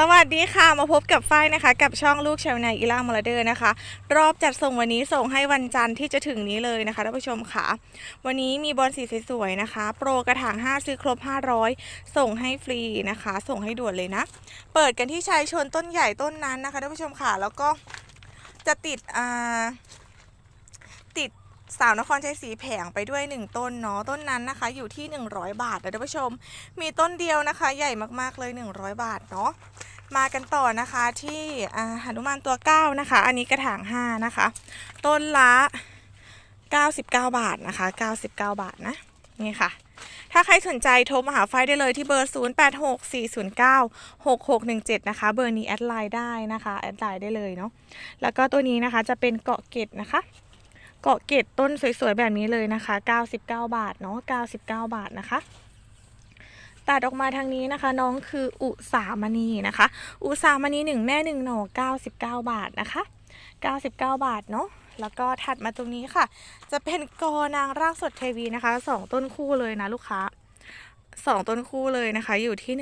สวัสดีค่ะมาพบกับฝ้ายนะคะ กับช่องลูกชาวนาอีล่ามอลเดอร์นะคะ รอบจัดส่งวันนี้ส่งให้วันจันทร์ที่จะถึงนี้เลยนะคะท่านผู้ชมค่ะ วันนี้มีบอลสีสวยๆนะคะ โปรกระถาง 5 ซื้อครบ 500 ส่งให้ฟรีนะคะ ส่งให้ด่วนเลยนะ เปิดกันที่ชายชนต้นใหญ่ต้นนั้นนะคะท่านผู้ชมค่ะ แล้วก็จะติดอ่า สาวนครชัยศรีแผงไปด้วย 1 ต้นเนาะต้นนั้นนะคะ อยู่ที่ 100 บาทนะท่านผู้ชม มีต้นเดียวนะคะ ใหญ่มากๆเลย 100 บาทเนาะมากันต่อนะคะที่อ่าหนุมานตัว 9 นะคะ อันนี้กระถาง 5 นะคะ ต้นละ 99 บาทนะคะ 99 บาทนะ นี่ค่ะ ถ้าใครสนใจโทรมาหาไฟได้เลยที่เบอร์ 0864096617 นะคะ เบอร์นี้แอดไลน์ได้นะคะ แอดไลน์ได้เลยเนาะแล้วก็ตัวนี้นะคะจะเป็นเกาะเกตนะคะ เกาะเกตต้นสวยๆแบบนี้เลยนะคะ 99 บาทเนาะ 99 บาทนะคะตัดออกมาทางนี้นะคะ น้องคืออุสามณีนะคะ อุสามณีหนึ่งแม่หนึ่งหน่อ99 บาทนะคะ 99 บาทเนาะแล้วก็ถัดมาตรงนี้ค่ะ จะเป็นกอนางรากสดเทวีนะคะสองต้นคู่เลยนะลูกค้า สองต้นคู่เลยนะคะ อยู่ที่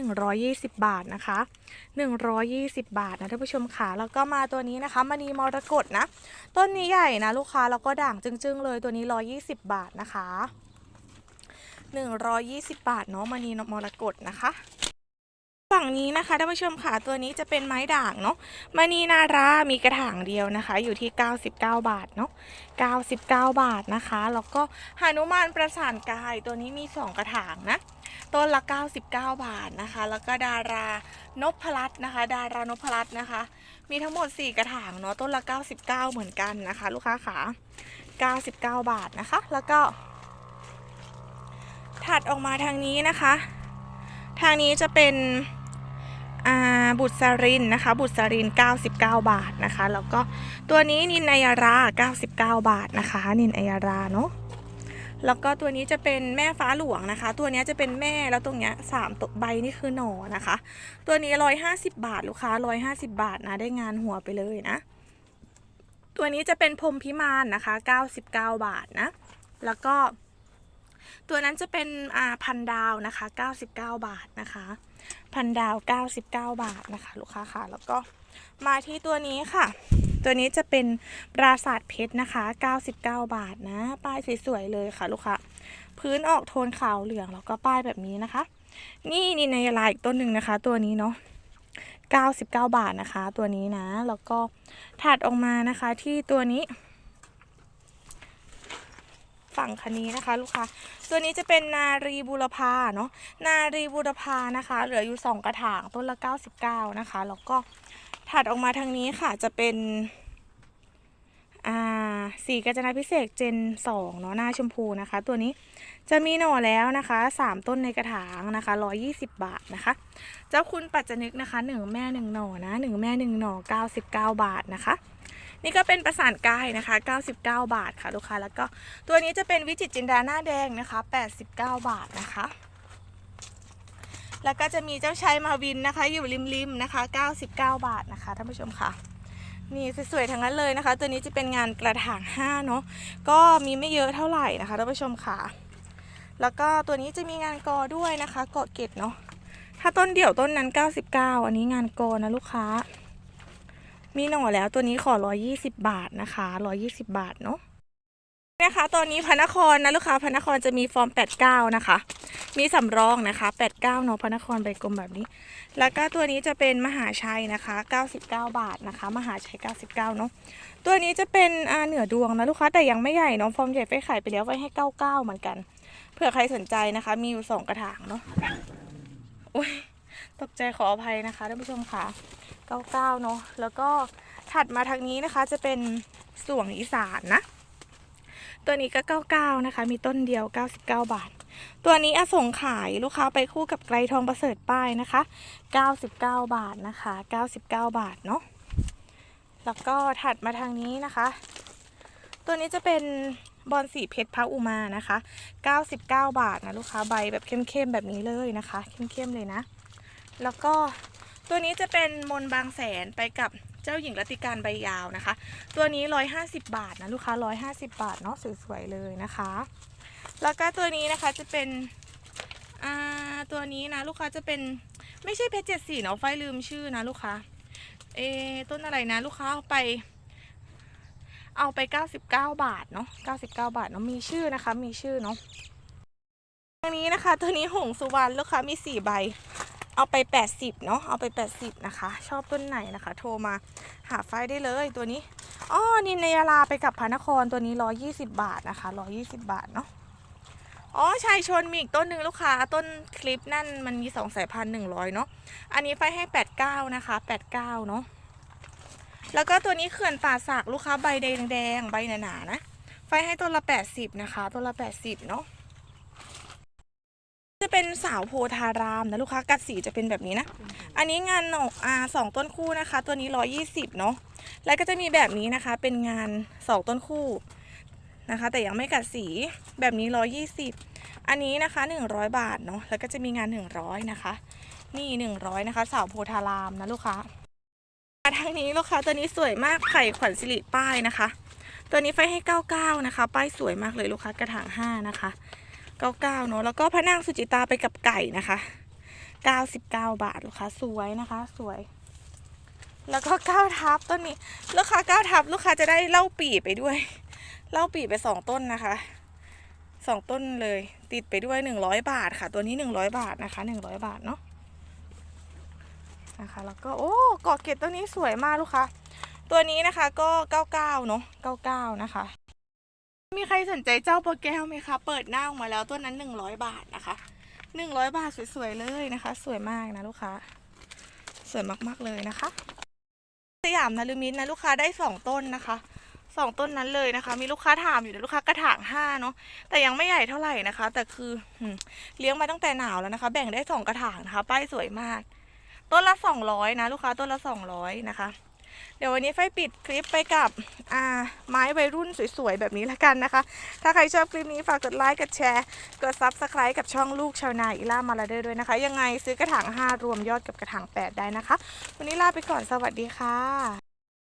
120 บาทนะคะ 120 บาทนะท่านผู้ชมค่ะแล้วก็มาตัวนี้นะคะมณีมรกตนะ ต้นนี้ใหญ่นะลูกค้าแล้วก็ด่างจึ้งๆ เลยตัวนี้ 120 บาทนะคะ 120 บาทเนาะมณีมรกตนะคะ ฝั่งนี้นะคะท่านผู้ชมค่ะตัวนี้จะเป็นไม้ด่างเนาะมณีนารามีกระถางเดียวนะคะ อยู่ที่ 99 บาทเนาะ99 บาทนะคะ แล้วก็หานุมานประสานกายตัวนี้มี 2 กระถางนะต้นละ 99 บาทนะคะ แล้วก็ดารานพรัตนะคะ ดารานพรัตน์นะคะ มีทั้งหมด 4 กระถางเนาะต้นละ 99 เหมือนกันนะคะ ลูกค้าขา99 บาทนะคะ แล้วก็ถัดออกมาทางนี้นะคะ ทางนี้จะเป็นบุตรสรินนะคะ บุตรสริน 99 บาทนะคะ แล้วก็ตัวนี้นินอัยารา 99 บาทนะคะ นินอัยาราเนาะแล้วก็ตัวนี้จะเป็นแม่ฟ้าหลวงนะคะ ตัวนี้จะเป็นแม่แล้วตรงเนี้ยสามตัวใบนี่คือหน่อนะคะ ตัวนี้150บาทลูกค้า150บาทนะได้งานหัวไปเลยนะ ตัวนี้จะเป็นพรมพิมานนะคะ99บาทนะ แล้วก็ ตัวนั้นจะเป็นอ่าพันดาวนะคะ 99 บาทนะคะ พันดาว 99 บาทนะคะ ลูกค้าค่ะ แล้วก็มาที่ตัวนี้ค่ะ ตัวนี้จะเป็นปราสาทเพชรนะคะ 99 บาทนะ ป้ายสวยๆเลยค่ะ ลูกค้า พื้นออกโทนขาวเหลืองแล้วก็ป้ายแบบนี้นะคะ นี่นี่ในลายอีกต้นหนึ่งนะคะ ตัวนี้เนาะ99 บาทนะคะ ตัวนี้นะ แล้วก็ถัดออกมานะคะที่ตัวนี้ ฝั่งคันนี้นะคะ ลูกค้า ตัวนี้จะเป็นนารีบูรพาเนาะ นารีบูรพานะคะ เหลืออยู่ 2 กระถาง ต้นละ 99 นะคะ แล้วก็ถัดออกมาทางนี้ค่ะ จะเป็น อ่า สีกาญจนาพิเศษเจน 2 เนาะ หน้าชมพูนะคะ ตัวนี้จะมีหน่อแล้วนะคะ 3 ต้นในกระถางนะคะ 120 บาทนะคะ เจ้าคุณปัจจนึกนะคะ 1 แม่ 1 หน่อนะ 1 แม่ 1 หน่อ 99 บาทนะคะ นี่ก็เป็นประสานกายนะคะ 99 บาทค่ะลูกค้า แล้วก็ตัวนี้จะเป็นวิจิตจินดาหน้าแดงนะคะ 89 บาทนะคะ แล้วก็จะมีเจ้าชายมาวินนะคะ อยู่ริมๆนะคะ 99 บาทนะคะท่านผู้ชมค่ะนี่สวยๆทั้งนั้นเลยนะคะ ตัวนี้จะเป็นงานกระถาง5เนาะก็มีไม่เยอะเท่าไหร่นะคะท่านผู้ชมค่ะ แล้วก็ตัวนี้จะมีงานกอด้วยนะคะเกาะเกตเนาะถ้าต้นเดี่ยวต้นนั้น 99 อันนี้งานกอนะลูกค้า มีหน่อแล้วตัวนี้ขอ 120 บาทนะคะ 120 บาทเนาะนะคะ ตอนนี้พระนครนะลูกค้าพระนครจะมีฟอร์ม 89 นะคะ มีสำรองนะคะ 89เนาะพระนครใบกลมแบบนี้ แล้วก็ตัวนี้จะเป็นมหาชัยนะคะ 99 บาทนะคะ มหาชัย 99 เนาะตัวนี้จะเป็นอ่าเหนือดวงนะลูกค้าแต่ยังไม่ใหญ่เนาะฟอร์มใหญ่ไปขายไปแล้วไว้ให้ 99 เหมือนกันเผื่อใครสนใจนะคะ มีอยู่ 2 กระถางเนาะอุ้ยตกใจขออภัยนะคะท่านผู้ชมค่ะ 99เนาะแล้วก็ถัดมาทางนี้นะคะจะเป็นสวงอีสานนะ ตัวนี้ก็ 99 นะคะ มีต้นเดียว 99 บาท ตัวนี้อสงขายลูกค้าไปคู่กับไกรทองประเสริฐป้ายนะคะ 99 บาทนะคะ 99 บาทเนาะแล้วก็ถัดมาทางนี้นะคะ ตัวนี้จะเป็นบอลสีเพชรพระอุมานะคะ 99 บาทนะลูกค้าใบแบบเข้มๆแบบนี้เลยนะคะ เข้มๆเลยนะ แล้วก็ ตัวนี้จะเป็นมนบางแสนไปกับเจ้าหญิงรัติการใบยาวนะคะ ตัวนี้ 150 บาทนะลูกค้า 150 บาทเนาะสวยๆเลยนะคะ แล้วก็ตัวนี้นะคะจะเป็นอ่าตัวนี้นะลูกค้าจะเป็นไม่ใช่เพชรเจ็ดสีเนาะไฟลืมชื่อนะลูกค้าเอต้นอะไรนะลูกค้าเอาไป เอาไป 99 บาทเนาะ99 บาทเนาะมีชื่อนะคะ มีชื่อเนาะตรงนี้นะคะ ตัวนี้หงสุวรรณลูกค้ามีสี่ใบ เอาไป 80 เนาะเอาไป 80 นะคะ ชอบต้นไหนนะคะ โทรมาหาไฟได้เลยตัวนี้อ๋อนินนยาลาไปกับพระนครตัวนี้ 120 บาทนะคะ 120 บาทเนาะอ๋อชายชนมีอีกต้นหนึ่งลูกค้าต้นคลิปนั่นมันมี 2 สายพันหนึ่งร้อยเนาะอันนี้ไฟให้ 89 นะคะ 89 เนาะแล้วก็ตัวนี้เขื่อนป่าสักลูกค้าใบแดงๆใบหนาๆนะ ไฟให้ต้นละ 80 นะคะต้นละ 80 เนาะ จะเป็นสาวโพธารามนะลูกค้ากัดสีจะเป็นแบบนี้นะ อันนี้งานหนกอ่าสองต้นคู่นะคะ ตัวนี้120เนาะแล้วก็จะมีแบบนี้นะคะ เป็นงานสองต้นคู่นะคะ แต่ยังไม่กัดสีแบบนี้120อันนี้นะคะ100บาทเนาะแล้วก็จะมีงาน100นะคะ นี่100นะคะ สาวโพธารามนะลูกค้ามาทางนี้ลูกค้าตัวนี้สวยมากไข่ขวัญสิริป้ายนะคะ ตัวนี้ไฟให้99นะคะ ป้ายสวยมากเลยลูกค้ากระถาง5นะคะ 99เนอะแล้วก็พระนางสุจิตาไปกับไก่นะคะ 99 บาทลูกค้าสวยนะคะ สวย แล้วก็ก้าทับต้นนี้ลูกค้าก้าทับลูกค้าจะได้เล่าปีไปด้วยเล่าปีไปสองต้นนะคะสองต้นเลยติดไปด้วย100บาทค่ะ ตัวนี้100บาทนะคะ100บาทเนาะนะคะ แล้วก็โอ้เกาะเกตตัวนี้สวยมากลูกค้าตัวนี้นะคะก็99เนาะ99นะคะ มีใครสนใจเจ้าโปลาแก้วไหมคะ เปิดหน้าออกมาแล้วต้นนั้น100บาทนะคะ100บาทสวยๆเลยนะคะ สวยมากนะลูกค้า สวยมากๆเลยนะคะ สยามนารุมิตนะลูกค้าได้สองต้นนะคะสองต้นนั้นเลยนะคะ มีลูกค้าถามอยู่นะลูกค้ากระถางห้าเนาะแต่ยังไม่ใหญ่เท่าไหร่นะคะ แต่คือเลี้ยงมาตั้งแต่หนาวแล้วนะคะ แบ่งได้สองกระถางนะคะ ป้ายสวยมาก ต้นละสองร้อยนะ ลูกค้าต้นละสองร้อยนะคะ เดี๋ยววันนี้ไฟปิดคลิปไปกับไม้วัยรุ่นสวยๆ แบบนี้ละกันนะคะ ถ้าใครชอบคลิปนี้ฝากกดไลค์ กดแชร์ กดซับสไคร b ์กับช่องลูกชาวนาอีล่ามาลาเดอร์ด้วยนะคะ ยังไงซื้อกระถาง 5 รวมยอดกับกระถาง 8 ได้นะคะ วันนี้ลาไปก่อนสวัสดีค่ะ